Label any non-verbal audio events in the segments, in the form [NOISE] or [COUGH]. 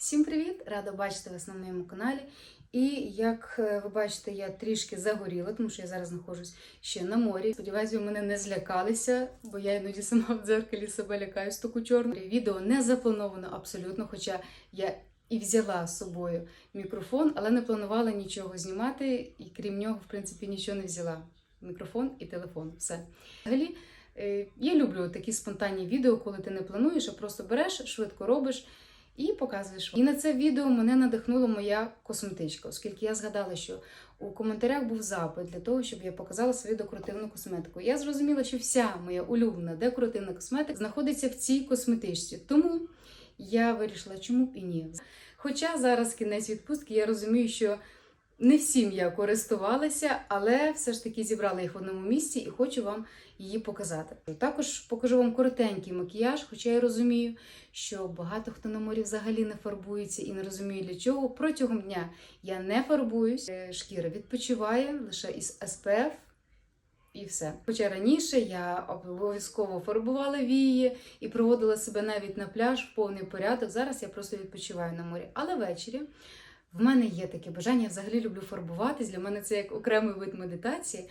Всім привіт! Рада бачити вас на моєму каналі. І як е, ви бачите, я трішки загоріла, тому що я зараз знаходжусь ще на морі. Сподіваюсь, ви мене не злякалися, бо я іноді сама в дзеркалі себе лякаю з таку чорну. Відео не заплановано абсолютно, хоча я і взяла з собою мікрофон, але не планувала нічого знімати, і крім нього, в принципі, нічого не взяла. Мікрофон і телефон. Все. Взагалі, е, я люблю такі спонтанні відео, коли ти не плануєш, а просто береш, швидко робиш і показуєш. І на це відео мене надихнула моя косметичка, оскільки я згадала, що у коментарях був запит для того, щоб я показала свою декоративну косметику. Я зрозуміла, що вся моя улюблена декоративна косметика знаходиться в цій косметичці. Тому я вирішила, чому б і ні. Хоча зараз кінець відпустки, я розумію, що не всім я користувалася, але все ж таки зібрала їх в одному місці і хочу вам її показати. Також покажу вам коротенький макіяж, хоча я розумію, що багато хто на морі взагалі не фарбується і не розуміє для чого. Протягом дня я не фарбуюсь, Е, шкіра відпочиває лише із SPF. І все. Хоча раніше я обов'язково фарбувала вії і проводила себе навіть на пляж в повний порядок. Зараз я просто відпочиваю на морі. Але ввечері в мене є таке бажання. Я взагалі люблю фарбуватись. Для мене це як окремий вид медитації.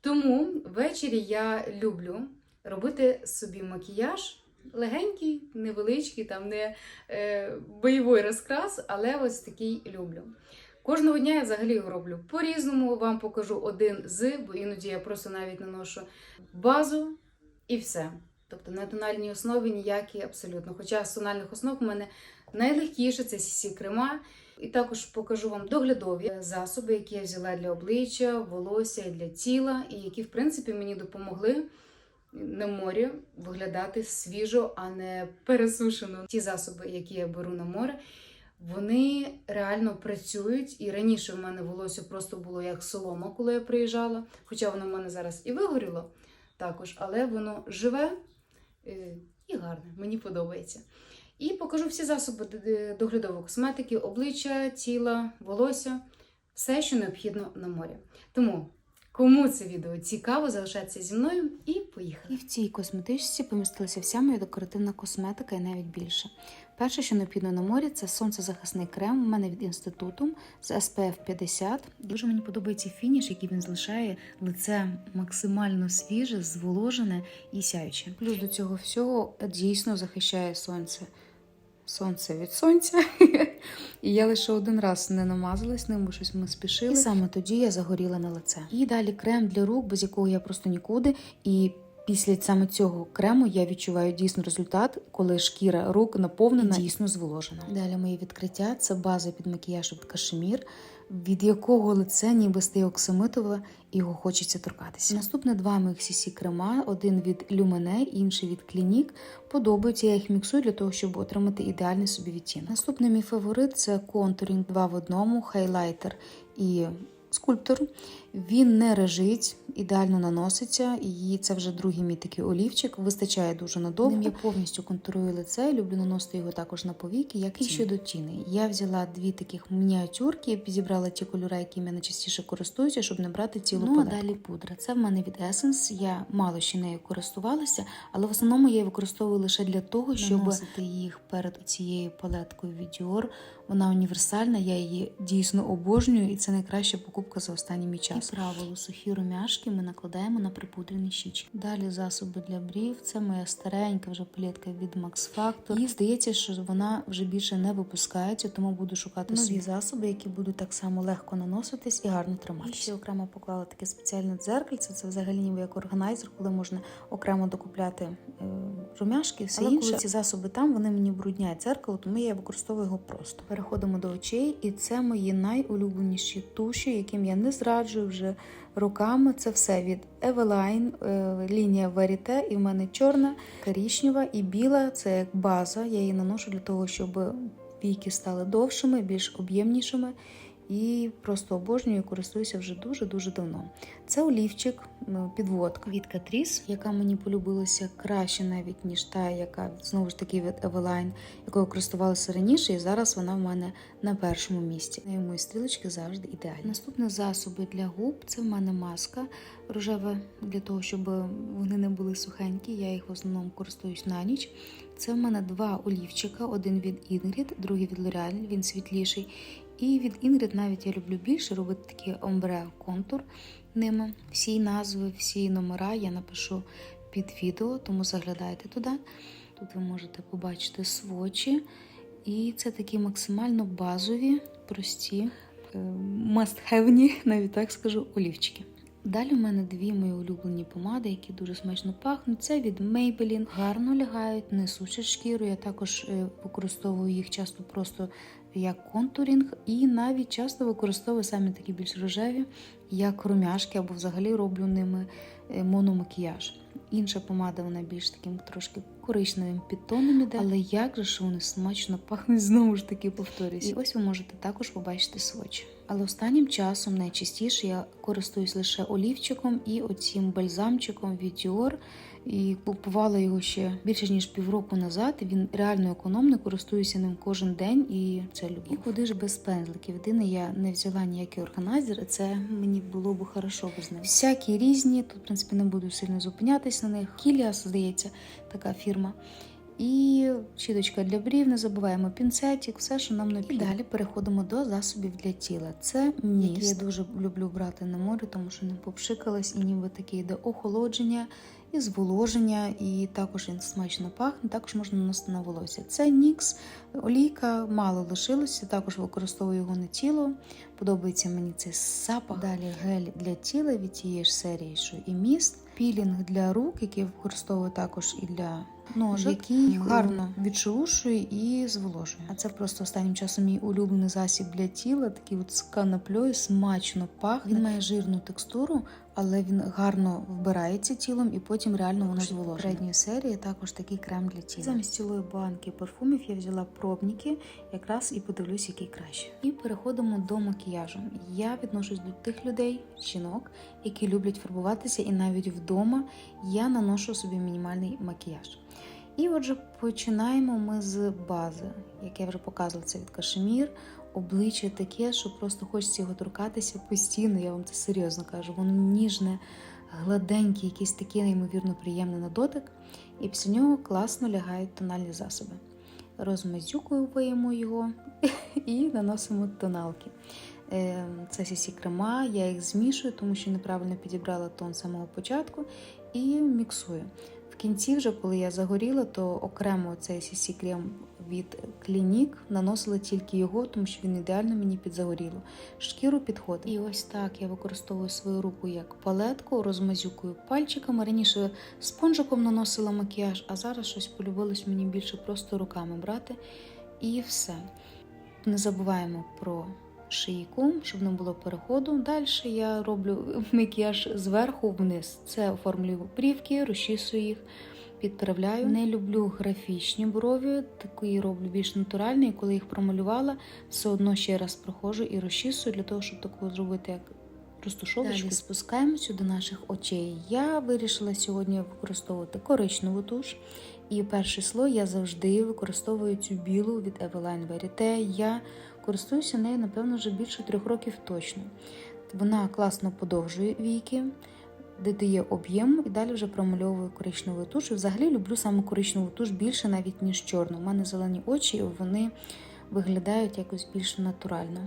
Тому ввечері я люблю робити собі макіяж. Легенький, невеличкий, там не е, бойовий розкрас, але ось такий люблю. Кожного дня я взагалі його роблю по-різному. Вам покажу один з, бо іноді я просто навіть наношу базу і все. Тобто на тональній основі ніякі абсолютно. Хоча з тональних основ у мене найлегкіше це CC крема. І також покажу вам доглядові засоби, які я взяла для обличчя, волосся і для тіла, і які, в принципі, мені допомогли на морі виглядати свіжо, а не пересушено. Ті засоби, які я беру на море, вони реально працюють. І раніше в мене волосся просто було як солома, коли я приїжджала. Хоча воно в мене зараз і вигоріло також, але воно живе е, і гарне, мені подобається. І покажу всі засоби доглядової косметики, обличчя, тіла, волосся, все, що необхідно на морі. Тому, кому це відео цікаво, залишайтеся зі мною і поїхали. І в цій косметичці помістилася вся моя декоративна косметика і навіть більше. Перше, що необхідно на морі, це сонцезахисний крем. У мене від інституту з SPF 50. Дуже мені подобається фініш, який він залишає лице максимально свіже, зволожене і сяюче. Плюс до цього всього дійсно захищає сонце. Сонце від сонця. [LAUGHS] І я лише один раз не намазалась ним, бо щось ми спішили. І саме тоді я загоріла на лице. І далі крем для рук, без якого я просто нікуди. І після саме цього крему я відчуваю дійсно результат, коли шкіра рук наповнена і дійсно зволожена. Далі моє відкриття це база під макіяж від кашемір, від якого лице ніби стає оксамитове і його хочеться торкатися. Наступне два моїх CC крема: один від Lumene, інший від Clinique. Подобаються, я їх міксую для того, щоб отримати ідеальний собі відтінок. Наступний мій фаворит це контурінг 2 в одному, хайлайтер і скульптор. Він не режить, ідеально наноситься, і це вже другий мій такий олівчик. Вистачає дуже надовго. Ним я повністю контурую лице, люблю наносити його також на повіки, як і щодо тіни. Я взяла дві таких мініатюрки, підібрала ті кольори, якими я найчастіше користуюся, щоб не брати цілу ну, палетку. а далі пудра. Це в мене від Essence. Я мало ще нею користувалася, але в основному я її використовую лише для того, щоб наносити їх перед цією палеткою від Dior. Вона універсальна, я її дійсно обожнюю, і це найкраща покупка за останній мій час. І правило, сухі румяшки ми накладаємо на припудрені щічки. Далі засоби для брів. Це моя старенька вже палетка від Max Factor. І здається, що вона вже більше не випускається, тому буду шукати нові засоби, які будуть так само легко наноситись і гарно триматися. І ще окремо поклала таке спеціальне дзеркальце. Це взагалі ніби як органайзер, коли можна окремо докупляти е, румяшки, все Але інше. коли ці засоби там, вони мені брудняють дзеркало, тому я використовую його просто. Переходимо до очей, і це мої найулюбленіші туші, яким я не зраджую вже руками. Це все від Eveline, е, лінія Verite, і в мене чорна, корічнева і біла. Це як база. Я її наношу для того, щоб віки стали довшими, більш об'ємнішими. І просто обожнюю користуюся вже дуже-дуже давно. Це олівчик, підводка від Catrice, яка мені полюбилася краще навіть, ніж та, яка знову ж таки від Eveline, якою користувалася раніше, і зараз вона в мене на першому місці. І мої стрілочки завжди ідеальні. Наступне засоби для губ це в мене маска рожева для того, щоб вони не були сухенькі. Я їх в основному користуюсь на ніч. Це в мене два олівчика: один від Ingrid, другий від L'Oreal, він світліший. І від Ingrid навіть я люблю більше робити такий омбре контур ними. Всі назви, всі номера я напишу під відео, тому заглядайте туди. Тут ви можете побачити свочі. І це такі максимально базові, прості, must-have, навіть так скажу, олівчики. Далі у мене дві мої улюблені помади, які дуже смачно пахнуть. Це від Maybelline. Гарно лягають, не сушать шкіру. Я також е, використовую їх часто просто як контурінг, і навіть часто використовую самі такі більш рожеві, як румяшки, або взагалі роблю ними е, мономакіяж. Інша помада, вона більш таким трошки коричневим підтоном іде, але як же ж вони смачно пахнуть, знову ж таки повторюсь. І ось ви можете також побачити свочі. Але останнім часом найчастіше я користуюсь лише олівчиком і оцім бальзамчиком від Dior. І купувала його ще більше ніж півроку назад. Він реально економний, користуюся ним кожен день і це люблю. І куди ж без пензликів? Єдине, я не взяла ніякий органайзер, це мені було б хорошо без них. Всякі різні, тут, в принципі, не буду сильно зупинятись на них. Кіліас, здається, така фірма. І щіточка для брів, не забуваємо пінцетик, все, що нам необхідно. І далі переходимо до засобів для тіла. Це міст. Який я дуже люблю брати на море, тому що не попшикалась і ніби таке йде охолодження і зволоження, і також він смачно пахне, також можна наносити на волосся. Це нікс, олійка, мало лишилося, також використовую його на тіло. Подобається мені цей запах. Далі гель для тіла від тієї ж серії, що і міст, пілінг для рук, який я використовую також і для ножок, який гарно відшелушує і зволожує. А це просто останнім часом мій улюблений засіб для тіла, такий от з канаплею, смачно пахне. Він має жирну текстуру, але він гарно вбирається тілом і потім реально воно зволожує. Передньої серії також такий крем для тіла. Замість цілої банки парфумів я взяла пробники, якраз і подивлюсь, який краще. І переходимо до макіяжу. Я відношусь до тих людей, жінок, які люблять фарбуватися, і навіть вдома я наношу собі мінімальний макіяж. І отже, починаємо ми з бази, як я вже показувала, це від кашемір. Обличчя таке, що просто хочеться його торкатися постійно, я вам це серйозно кажу. Воно ніжне, гладеньке, якесь таке неймовірно приємне на дотик. І після нього класно лягають тональні засоби. Розмазюкуємо його [LAUGHS] і наносимо тоналки. Е, Це сісі крема, я їх змішую, тому що неправильно підібрала тон з самого початку і міксую. Кінці, вже коли я загоріла, то окремо цей сісі крем від Клінік наносила тільки його, тому що він ідеально мені підзагоріло. Шкіру підходить. І ось так я використовую свою руку як палетку, розмазюкую пальчиками. Раніше спонжиком наносила макіяж, а зараз щось полюбилось мені більше просто руками брати. І все. Не забуваємо про шийку, щоб не було переходу. Далі я роблю [LAUGHS] макіяж зверху вниз. Це оформлюю брівки, розчісую їх, підправляю. Не люблю графічні брові, такі роблю більш натуральні. І коли їх промалювала, все одно ще раз проходжу і розчісую для того, щоб таку зробити як розтушовочку. Далі спускаємося до наших очей. Я вирішила сьогодні використовувати коричневу туш. І перший слой я завжди використовую цю білу від Eveline Verite. Я користуюся нею, напевно, вже більше трьох років точно. Вона класно подовжує віки, додає об'єм і далі вже промальовую коричневою туш. І Взагалі люблю саме коричневу туш більше навіть, ніж чорну. У мене зелені очі, і вони виглядають якось більш натурально,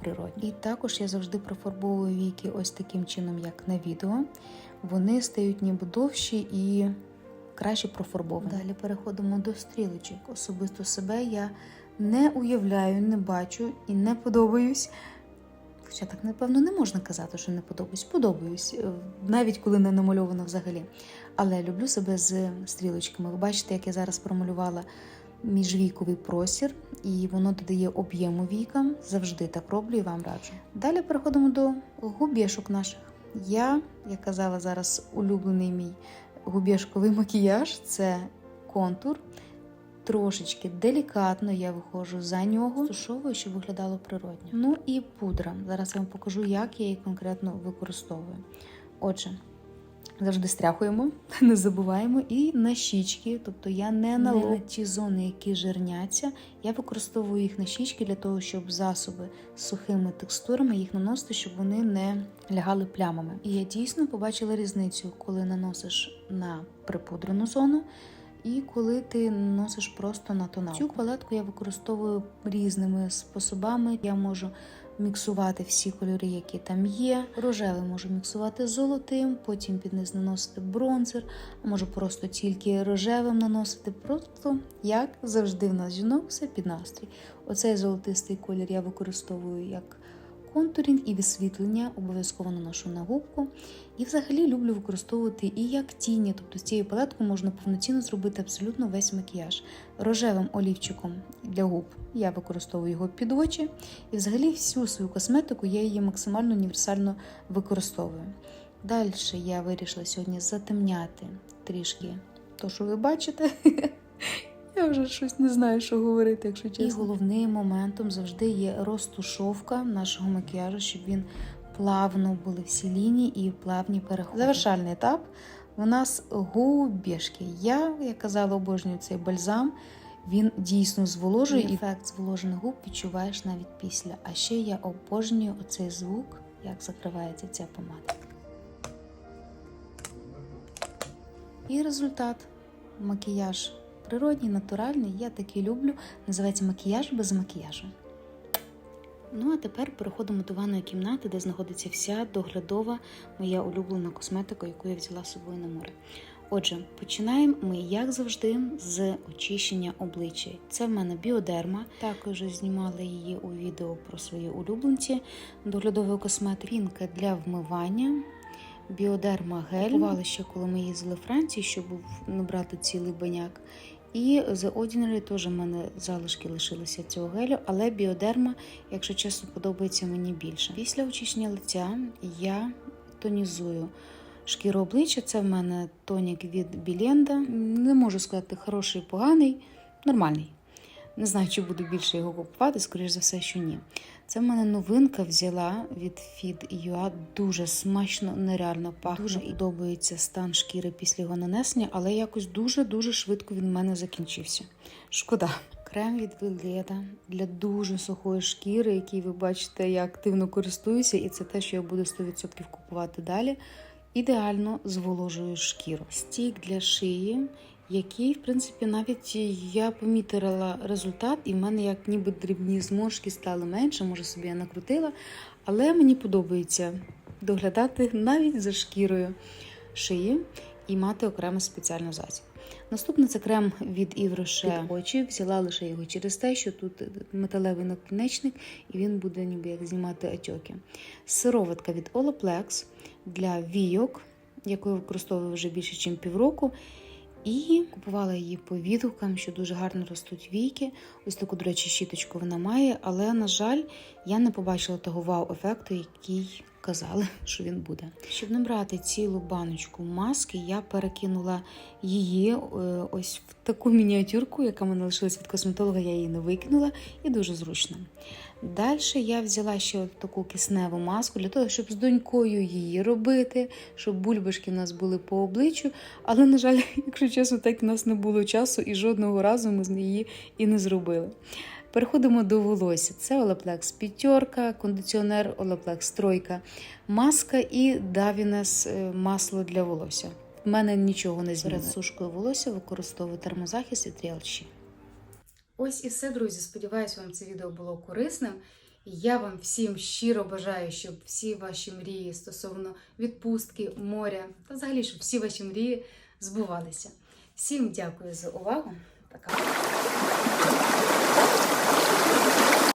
природні. І також я завжди профарбовую віки ось таким чином, як на відео. Вони стають ніби довші і краще профарбовані. Далі переходимо до стрілочок. Особисто себе я не уявляю, не бачу і не подобаюсь. Хоча так, напевно, не можна казати, що не подобаюсь. Подобаюсь, е, навіть коли не намальовано взагалі. Але люблю себе з стрілочками. Ви бачите, як я зараз промалювала міжвіковий простір, і воно додає об'єму вікам. Завжди так роблю і вам раджу. Далі переходимо до губєшок наших. Я, як казала зараз, улюблений мій губєшковий макіяж це контур. Трошечки делікатно я виходжу за нього, стушовую, щоб виглядало природньо. Ну і пудра. Зараз я вам покажу, як я її конкретно використовую. Отже, завжди стряхуємо, [LAUGHS] не забуваємо. І на щічки, тобто я не на, не на ті зони, які жирняться. Я використовую їх на щічки для того, щоб засоби з сухими текстурами їх наносити, щоб вони не лягали плямами. І я дійсно побачила різницю, коли наносиш на припудрену зону. І коли ти носиш просто на тоналку. Цю палетку я використовую різними способами. Я можу міксувати всі кольори, які там є. Рожевий можу міксувати з золотим, потім під низ наносити бронзер, а можу просто тільки рожевим наносити. Просто як завжди в нас жінок, все під настрій. Оцей золотистий колір я використовую як контурінг і висвітлення, обов'язково наношу на губку. І взагалі люблю використовувати і як тіні, тобто з цією палеткою можна повноцінно зробити абсолютно весь макіяж. Рожевим олівчиком для губ я використовую його під очі, і взагалі всю свою косметику я її максимально універсально використовую. Далі я вирішила сьогодні затемняти трішки то, що ви бачите. [LAUGHS] Я вже щось не знаю, що говорити, якщо чесно. І головним моментом завжди є розтушовка нашого макіяжу, щоб він плавно були всі лінії і плавні переходи. Завершальний етап у нас губішки. Я, як казала, обожнюю цей бальзам. Він дійсно зволожує і ефект зволожених губ відчуваєш навіть після. А ще я обожнюю оцей звук, як закривається ця помада. І результат макіяж природній, натуральний, я такий люблю. Називається макіяж без макіяжу. Ну а тепер переходимо до ванної кімнати, де знаходиться вся доглядова моя улюблена косметика, яку я взяла з собою на море. Отже, починаємо ми, як завжди, з очищення обличчя. Це в мене біодерма. Також знімала її у відео про свої улюбленці доглядової косметики. Пінка для вмивання. Біодерма гель. Купували ще, коли ми їздили в Франції, щоб набрати цілий баняк. І The Ordinary теж в мене залишки лишилися цього гелю, але біодерма, якщо чесно, подобається мені більше. Після очищення лиця я тонізую шкіру обличчя. Це в мене тонік від Біленда. Не можу сказати, хороший, поганий, нормальний. Не знаю, чи буду більше його купувати, скоріш за все, що ні. Це в мене новинка взяла від Feed.ua. Дуже смачно, нереально пахне. Дуже подобається стан шкіри після його нанесення, але якось дуже-дуже швидко він в мене закінчився. Шкода. Крем від Веледа для дуже сухої шкіри, який ви бачите, я активно користуюся, і це те, що я буду 100% купувати далі. Ідеально зволожує шкіру. Стік для шиї який, в принципі, навіть я помітила результат, і в мене як ніби дрібні зморшки стали менше, може собі я накрутила, але мені подобається доглядати навіть за шкірою шиї і мати окремо спеціальну засіб. Наступний це крем від під очі. Взяла лише його через те, що тут металевий накінечник, і він буде ніби як знімати отьоки. Сироватка від Olaplex для війок, яку я використовую вже більше, ніж півроку. І купувала її по відгукам, що дуже гарно ростуть віки. Ось таку, до речі, щіточку вона має, але, на жаль, я не побачила того вау-ефекту, який казали, що він буде. Щоб набрати цілу баночку маски, я перекинула її е, ось в таку мініатюрку, яка мене лишилась від косметолога, я її не викинула, і дуже зручно. Далі я взяла ще таку кисневу маску для того, щоб з донькою її робити, щоб бульбашки в нас були по обличчю. Але, на жаль, [LAUGHS] якщо чесно, так у нас не було часу і жодного разу ми з неї і не зробили. Переходимо до волосся. Це Olaplex п'ятерка, кондиціонер Olaplex тройка, маска і Davines е, масло для волосся. В мене нічого не змінило. Перед сушкою волосся використовую термозахист і тріалчі. Ось і все, друзі. Сподіваюсь, вам це відео було корисним. Я вам всім щиро бажаю, щоб всі ваші мрії стосовно відпустки, моря та взагалі, щоб всі ваші мрії збувалися. Всім дякую за увагу. Пока.